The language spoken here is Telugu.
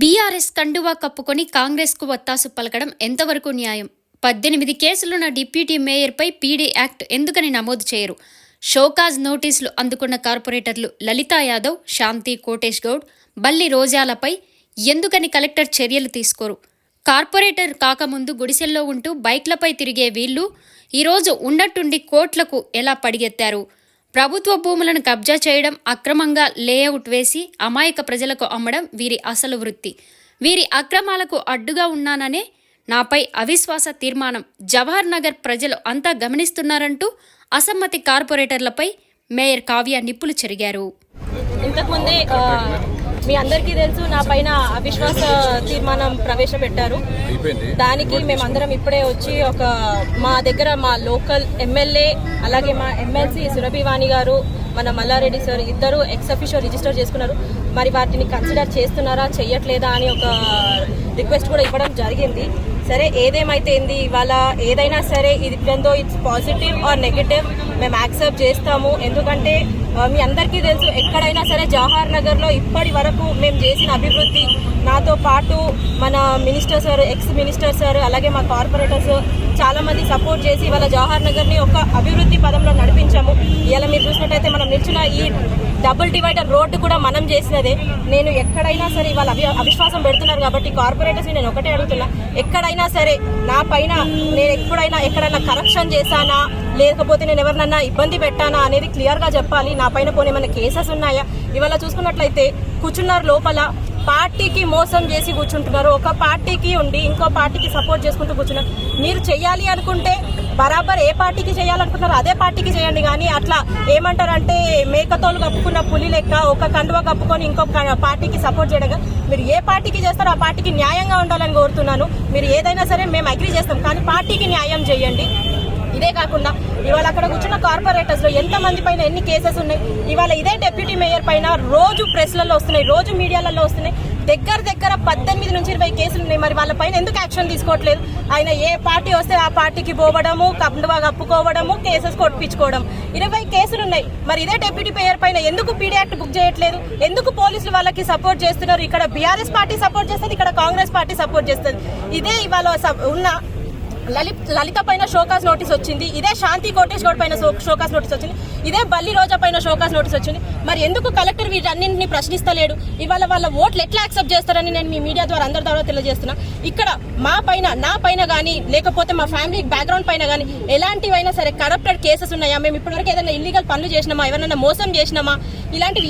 బీఆర్ఎస్ కండువా కప్పుకొని కాంగ్రెస్కు వత్తాసు పలకడం ఎంతవరకు న్యాయం? పద్దెనిమిది కేసులున్న డిప్యూటీ మేయర్పై పీడీ యాక్ట్ ఎందుకని నమోదు చేయరు? షోకాజ్ నోటీసులు అందుకున్న కార్పొరేటర్లు లలితా యాదవ్ శాంతి కోటేష్ గౌడ్ బల్లి రోజాలపై ఎందుకని కలెక్టర్ చర్యలు తీసుకోరు? కార్పొరేటర్ కాకముందు గుడిసెల్లో ఉంటూ బైక్లపై తిరిగే వీళ్ళు ఈరోజు ఉన్నట్టుండి కోట్లకు ఎలా పడిగెత్తారు? ప్రభుత్వ భూములను కబ్జా చేయడం అక్రమంగా లేఅవుట్ వేసి అమాయక ప్రజలకు అమ్మడం వీరి అసలు వృత్తి. వీరి అక్రమాలకు అడ్డుగా ఉన్నాననే నాపై అవిశ్వాస తీర్మానం జవహర్ నగర్ ప్రజలు అంతా గమనిస్తున్నారంటూ అసమ్మతి కార్పొరేటర్లపై మేయర్ కావ్య నిప్పులు చెరిగారు. ఇంతకుముందే మీ అందరికీ తెలుసు నా పైన అవిశ్వాస తీర్మానం ప్రవేశపెట్టారు. దానికి మేమందరం ఇప్పుడే వచ్చి ఒక మా దగ్గర మా లోకల్ ఎమ్మెల్యే అలాగే మా ఎమ్మెల్సీ సురభివాణి గారు మన మల్లారెడ్డి సార్ ఇద్దరు ఎక్స్ అఫిషియల్ రిజిస్టర్ చేసుకున్నారు. మరి వాటిని కన్సిడర్ చేస్తున్నారా చెయ్యట్లేదా అని ఒక రిక్వెస్ట్ కూడా ఇవ్వడం జరిగింది. సరే ఏదేమైతే ఏంది ఇవాళ ఏదైనా సరే ఇది though it's positive or negative మేము యాక్సెప్ట్ చేస్తాము. ఎందుకంటే మీ అందరికీ తెలుసు ఎక్కడైనా సరే జవహర్ నగర్లో ఇప్పటి వరకు మేము చేసిన అభివృద్ధి. నాతో పాటు మన minister sir ex minister sir అలాగే మా కార్పొరేటర్స్ చాలామంది సపోర్ట్ చేసి ఇవాళ జవహర్ నగర్ని ఒక అభివృద్ధి పదంలో నడిపించాము. ఇవాళ మీరు చూసినట్టయితే మనం నిల్చున్న ఈ డబుల్ డివైడర్ రోడ్డు కూడా మనం చేసినదే. నేను ఎక్కడైనా సరే ఇవాళ అవి అవిశ్వాసం పెడుతున్నారు కాబట్టి కార్పొరేటర్స్ నేను ఒకటే అడుగుతున్నా. ఎక్కడైనా సరే నా పైన నేను ఎప్పుడైనా ఎక్కడైనా కరప్షన్ చేశానా? లేకపోతే నేను ఎవరినన్నా ఇబ్బంది పెట్టానా అనేది క్లియర్గా చెప్పాలి. నా పైన పోనీ ఏమైనా కేసెస్ ఉన్నాయా? ఇవాళ చూసుకున్నట్లయితే కూర్చున్నారు లోపల. పార్టీకి మోసం చేసి కూర్చుంటున్నారు. ఒక పార్టీకి ఉండి ఇంకో పార్టీకి సపోర్ట్ చేసుకుంటూ కూర్చున్నారు. మీరు చెయ్యాలి అనుకుంటే బరాబర్ ఏ పార్టీకి చేయాలనుకుంటున్నారో అదే పార్టీకి చేయండి. కానీ అట్లా ఏమంటారంటే మేకతోలు కప్పుకున్న పులి లెక్క ఒక కండువ కప్పుకొని ఇంకొక పార్టీకి సపోర్ట్ చేయడం మీరు ఏ పార్టీకి చేస్తారో ఆ పార్టీకి న్యాయంగా ఉండాలని కోరుతున్నాను. మీరు ఏదైనా సరే మేము అగ్రి చేస్తాం కానీ పార్టీకి న్యాయం చేయండి. ఇదే కాకుండా ఇవాళ అక్కడ కూర్చున్న కార్పొరేటర్స్లో ఎంత మంది పైన ఎన్ని కేసెస్ ఉన్నాయి? ఇవాళ ఇదే డెప్యూటీ మేయర్ పైన రోజు ప్రెస్లలో వస్తున్నాయి రోజు మీడియాలలో వస్తున్నాయి. దగ్గర దగ్గర పద్దెనిమిది నుంచి ఇరవై కేసులు ఉన్నాయి. మరి వాళ్ళ పైన ఎందుకు యాక్షన్ తీసుకోవట్లేదు? ఆయన ఏ పార్టీ వస్తే ఆ పార్టీకి పోవడము కండువా కప్పుకోవడము కేసెస్ కొట్టించుకోవడం. ఇరవై కేసులు ఉన్నాయి. మరి ఇదే డెప్యూటీ మేయర్ పైన ఎందుకు పీడీ యాక్ట్ బుక్ చేయట్లేదు? ఎందుకు పోలీసులు వాళ్ళకి సపోర్ట్ చేస్తున్నారు? ఇక్కడ బీఆర్ఎస్ పార్టీ సపోర్ట్ చేస్తుంది ఇక్కడ కాంగ్రెస్ పార్టీ సపోర్ట్ చేస్తుంది. ఇదే ఇవాళ ఉన్న లలిత్ లలిత పైన షోకాస్ నోటీస్ వచ్చింది ఇదే శాంతి కోటేష్ గౌడ్ పైన షోకాస్ నోటీస్ వచ్చింది ఇదే బల్లి రోజా పైన షోకాస్ నోటీస్ వచ్చింది. మరి ఎందుకు కలెక్టర్ వీటన్నింటినీ ప్రశ్నిస్తలేడు? ఇవాళ వాళ్ళ ఓట్లు ఎట్లా యాక్సెప్ట్ చేస్తారని నేను మీ మీడియా ద్వారా అందరి ద్వారా తెలియజేస్తున్నా. ఇక్కడ మా పైన నా పైన కానీ లేకపోతే మా ఫ్యామిలీ బ్యాక్గ్రౌండ్ పైన కానీ ఎలాంటివైనా సరే కరప్టెడ్ కేసెస్ ఉన్నాయా? మేము ఇప్పటివరకు ఏదైనా ఇల్లీగల్ పనులు చేసినామా? ఎవరైనా మోసం చేసినామా? ఇలాంటివి